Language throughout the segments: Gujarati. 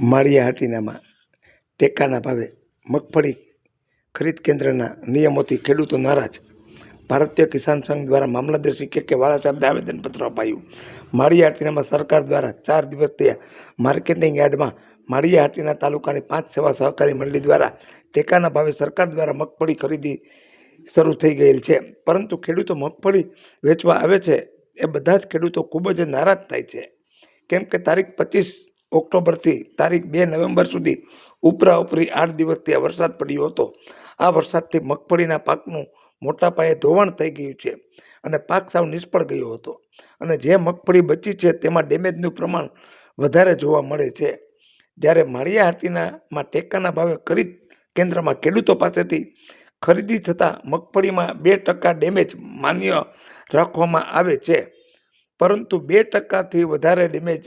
માળિયા હાટીનામાં ટેકાના ભાવે મગફળી ખરીદ કેન્દ્રના નિયમોથી ખેડૂતો નારાજ. ભારતીય કિસાન સંઘ દ્વારા મામલતદાર શ્રી કે કે વાળા આવેદનપત્ર અપાયું. માળિયા હાટીનામાં સરકાર દ્વારા ચાર દિવસ થયા માર્કેટિંગ યાર્ડમાં માળિયા હાટીના તાલુકાની પાંચ સેવા સહકારી મંડળી દ્વારા ટેકાના ભાવે સરકાર દ્વારા મગફળી ખરીદી શરૂ થઈ ગયેલ છે. પરંતુ ખેડૂતો મગફળી વેચવા આવે છે એ બધા જ ખેડૂતો ખૂબ જ નારાજ થાય છે. કેમ કે તારીખ પચીસ ઓક્ટોબરથી તારીખ બે નવેમ્બર સુધી ઉપરા ઉપરી આઠ દિવસ ત્યાં વરસાદ પડ્યો હતો. આ વરસાદથી મગફળીના પાકનું મોટા પાયે ધોવાણ થઈ ગયું છે અને પાક સાવ નિષ્ફળ ગયો હતો. અને જે મગફળી બચી છે તેમાં ડેમેજનું પ્રમાણ વધારે જોવા મળે છે. જ્યારે માળિયા હાટીનામાં ટેકાના ભાવે ખરીદ કેન્દ્રમાં ખેડૂતો પાસેથી ખરીદી થતાં મગફળીમાં બે ટકા ડેમેજ માન્ય રાખવામાં આવે છે. પરંતુ બે ટકાથી વધારે ડેમેજ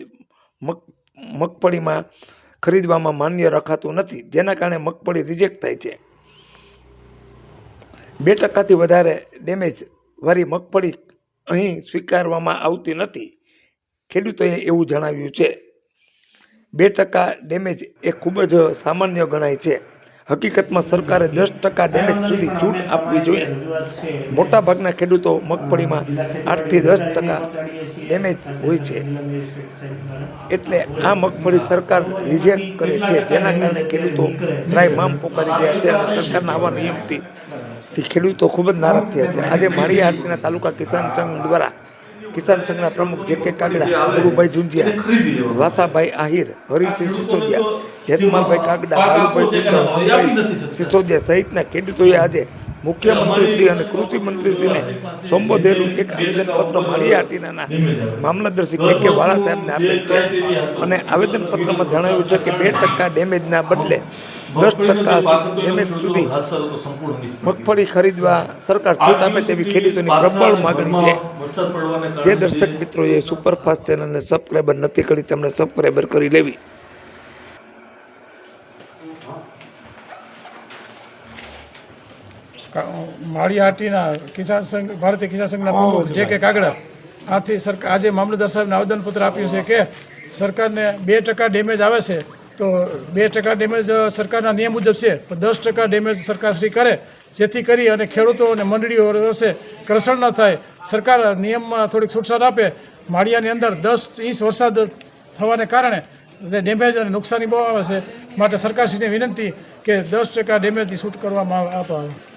મગ મગફળીમાં ખરીદવામાં માન્ય રખાતું નથી, જેના કારણે મગફળી રિજેક્ટ થાય છે. બે ટકાથી વધારે ડેમેજ વાળી મગફળી અહીં સ્વીકારવામાં આવતી નથી. ખેડૂતોએ એવું જણાવ્યું છે. બે ટકા ડેમેજ એ ખૂબ જ સામાન્ય ગણાય છે. હકીકતમાં સરકારે દસ ટકા ડેમેજ સુધી છૂટ આપવી જોઈએ. મોટાભાગના ખેડૂતો મગફળીમાં આઠથી દસ ટકા ડેમેજ હોય છે. એટલે આ મગફળી સરકાર રિજેક્ટ કરે છે. જેના કારણે ખેડૂતો ત્રાય મામ પોકારી ગયા છે સરકારના આવા નિયમથી ખેડૂતો ખૂબ જ નારાજ થયા છે. આજે માળી હાટીના તાલુકા કિસાન સંઘ દ્વારા કિસાન સંઘના પ્રમુખ જે કે કાગડા ગુરુભાઈ ઝુંઝિયા, વાસાભાઈ આહિર હરિસિંહ સિસોદિયા જેતમાલભાઈ કાગડા બાલુભાઈ સિસોદિયા સહિતના ખેડૂતોએ આજે મુખ્યમંત્રીશ્રી અને કૃષિ મંત્રીશ્રીને સંબોધેલું એક આવેદનપત્ર માળિયા હાટીનાના મામલતદારશ્રી કે કે વાળા સાહેબને આપેલ છે. અને આવેદનપત્રમાં જણાવ્યું છે કે બે ટકા ડેમેજના બદલે દસ ટકા ડેમેજ સુધી મગફળી ખરીદવા સરકાર છૂટ આપે તેવી ખેડૂતોની પ્રબળ માગણી છે. જે દર્શક મિત્રોએ સુપરફાસ્ટ ચેનલને સબસ્ક્રાઈબર નથી કરી, તેમણે સબસ્ક્રાઈબર કરી લેવી. માળીહાટીના કિસાન સંઘ ભારતીય કિસાન સંઘના પ્રમુખ જે કે કાગડા આથી સરકાર આજે મામલતદાર સાહેબને આવેદનપત્ર આપ્યું છે કે સરકારને બે ટકા ડેમેજ આવે છે તો બે ટકા ડેમેજ સરકારના નિયમ મુજબ છે પણ દસ ટકા ડેમેજ સરકારશ્રી કરે જેથી કરી અને ખેડૂતો અને મંડળીઓ રસે ઘર્ષણ ન થાય. સરકાર નિયમમાં થોડીક છૂટછાટ આપે. માળિયાની અંદર દસ ઇંચ વરસાદ થવાને કારણે જે ડેમેજ અને નુકસાની બહુ આવે છે. માટે સરકારશ્રીને વિનંતી કે દસ ટકા ડેમેજની છૂટ કરવામાં આવે.